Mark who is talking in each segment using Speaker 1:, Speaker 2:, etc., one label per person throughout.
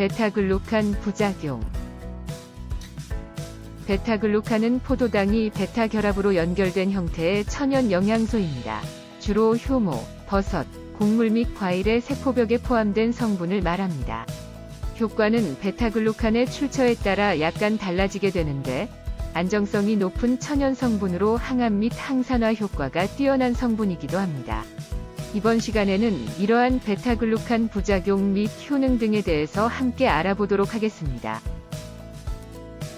Speaker 1: 베타글루칸 부작용 베타글루칸은 포도당이 베타 결합으로 연결된 형태의 천연 영양소입니다. 주로 효모, 버섯, 곡물 및 과일의 세포벽에 포함된 성분을 말합니다. 효과는 베타글루칸의 출처에 따라 약간 달라지게 되는데 안정성이 높은 천연 성분으로 항암 및 항산화 효과가 뛰어난 성분이기도 합니다. 이번 시간에는 이러한 베타글루칸 부작용 및 효능 등에 대해서 함께 알아보도록 하겠습니다.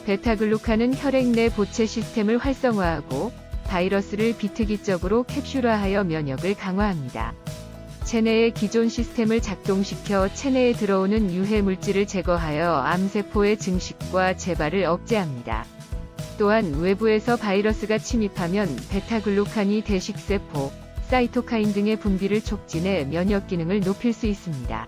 Speaker 1: 베타글루칸은 혈액 내 보채 시스템을 활성화하고 바이러스를 비특이적으로 캡슐화하여 면역을 강화합니다. 체내의 기존 시스템을 작동시켜 체내에 들어오는 유해 물질을 제거하여 암세포의 증식과 재발을 억제합니다. 또한 외부에서 바이러스가 침입하면 베타글루칸이 대식세포, 사이토카인 등의 분비를 촉진해 면역 기능을 높일 수 있습니다.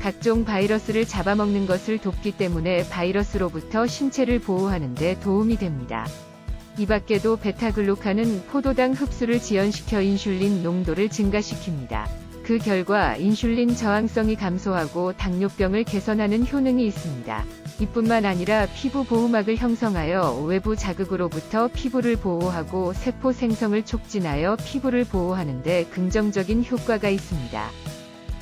Speaker 1: 각종 바이러스를 잡아먹는 것을 돕기 때문에 바이러스로부터 신체를 보호하는 데 도움이 됩니다. 이 밖에도 베타글루칸은 포도당 흡수를 지연시켜 인슐린 농도를 증가시킵니다. 그 결과 인슐린 저항성이 감소하고 당뇨병을 개선하는 효능이 있습니다. 이뿐만 아니라 피부 보호막을 형성하여 외부 자극으로부터 피부를 보호하고 세포 생성을 촉진하여 피부를 보호하는 데 긍정적인 효과가 있습니다.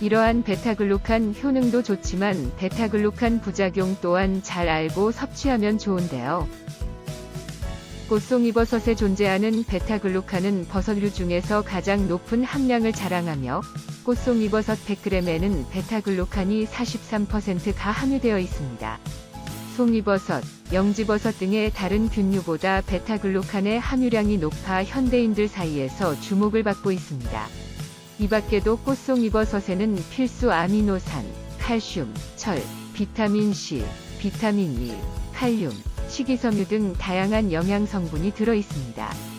Speaker 1: 이러한 베타글루칸 효능도 좋지만 베타글루칸 부작용 또한 잘 알고 섭취하면 좋은데요. 꽃송이 버섯에 존재하는 베타글루칸은 버섯류 중에서 가장 높은 함량을 자랑하며 꽃송 이버섯 100g에는 베타글루칸이 43%가 함유되어 있습니다. 송이버섯, 영지버섯 등의 다른 균류보다 베타글루칸의 함유량이 높아 현대인들 사이에서 주목을 받고 있습니다. 이 밖에도 꽃송이버섯에는 필수 아미노산, 칼슘, 철, 비타민 C, 비타민 E, 칼륨, 식이섬유 등 다양한 영양 성분이 들어 있습니다.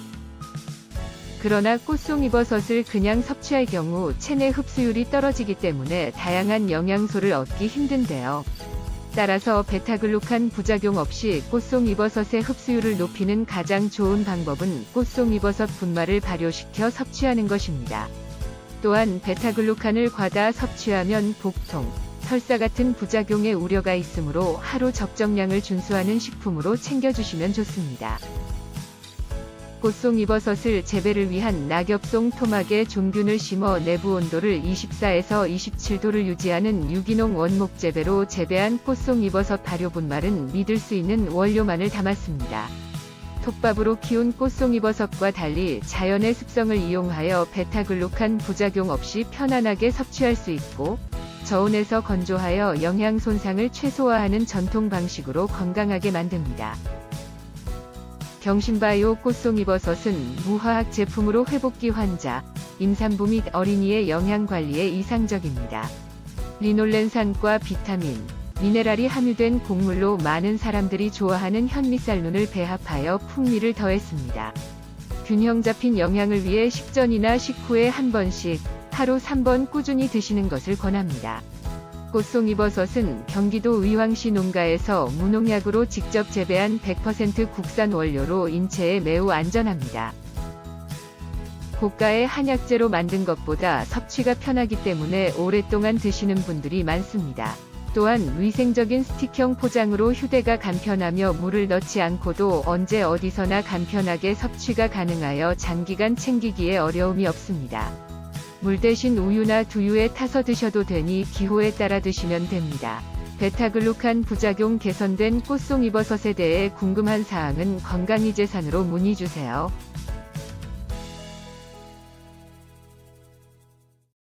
Speaker 1: 그러나 꽃송 이버섯을 그냥 섭취할 경우 체내 흡수율이 떨어지기 때문에 다양한 영양소를 얻기 힘든데요. 따라서 베타글루칸 부작용 없이 꽃송 이버섯의 흡수율을 높이는 가장 좋은 방법은 꽃송 이버섯 분말을 발효시켜 섭취하는 것입니다. 또한 베타글루칸을 과다 섭취하면 복통, 설사 같은 부작용의 우려가 있으므로 하루 적정량을 준수하는 식품으로 챙겨주시면 좋습니다. 꽃송 이버섯을 재배를 위한 낙엽송 토막에 종균을 심어 내부 온도를 24에서 27도를 유지하는 유기농 원목 재배로 재배한 꽃송 이버섯 발효 분말은 믿을 수 있는 원료만을 담았습니다. 톱밥으로 키운 꽃송이버섯과 달리 자연의 습성을 이용하여 베타글루칸 부작용 없이 편안하게 섭취할 수 있고 저온에서 건조하여 영양 손상을 최소화하는 전통 방식으로 건강하게 만듭니다. 경신바이오 꽃송이버섯은 무화학 제품으로 회복기 환자, 임산부 및 어린이의 영양 관리에 이상적입니다. 리놀렌산과 비타민, 미네랄이 함유된 곡물로 많은 사람들이 좋아하는 현미쌀눈을 배합하여 풍미를 더했습니다. 균형 잡힌 영양을 위해 식전이나 식후에 한 번씩 하루 3번 꾸준히 드시는 것을 권합니다. 꽃송이버섯은 경기도 의왕시 농가에서 무농약으로 직접 재배한 100% 국산 원료로 인체에 매우 안전합니다. 고가의 한약재로 만든 것보다 섭취가 편하기 때문에 오랫동안 드시는 분들이 많습니다. 또한 위생적인 스틱형 포장으로 휴대가 간편하며 물을 넣지 않고도 언제 어디서나 간편하게 섭취가 가능하여 장기간 챙기기에 어려움이 없습니다. 물 대신 우유나 두유에 타서 드셔도 되니 기호에 따라 드시면 됩니다. 베타글루칸 부작용 개선된 꽃송이버섯에 대해 궁금한 사항은 건강이재산으로 문의주세요.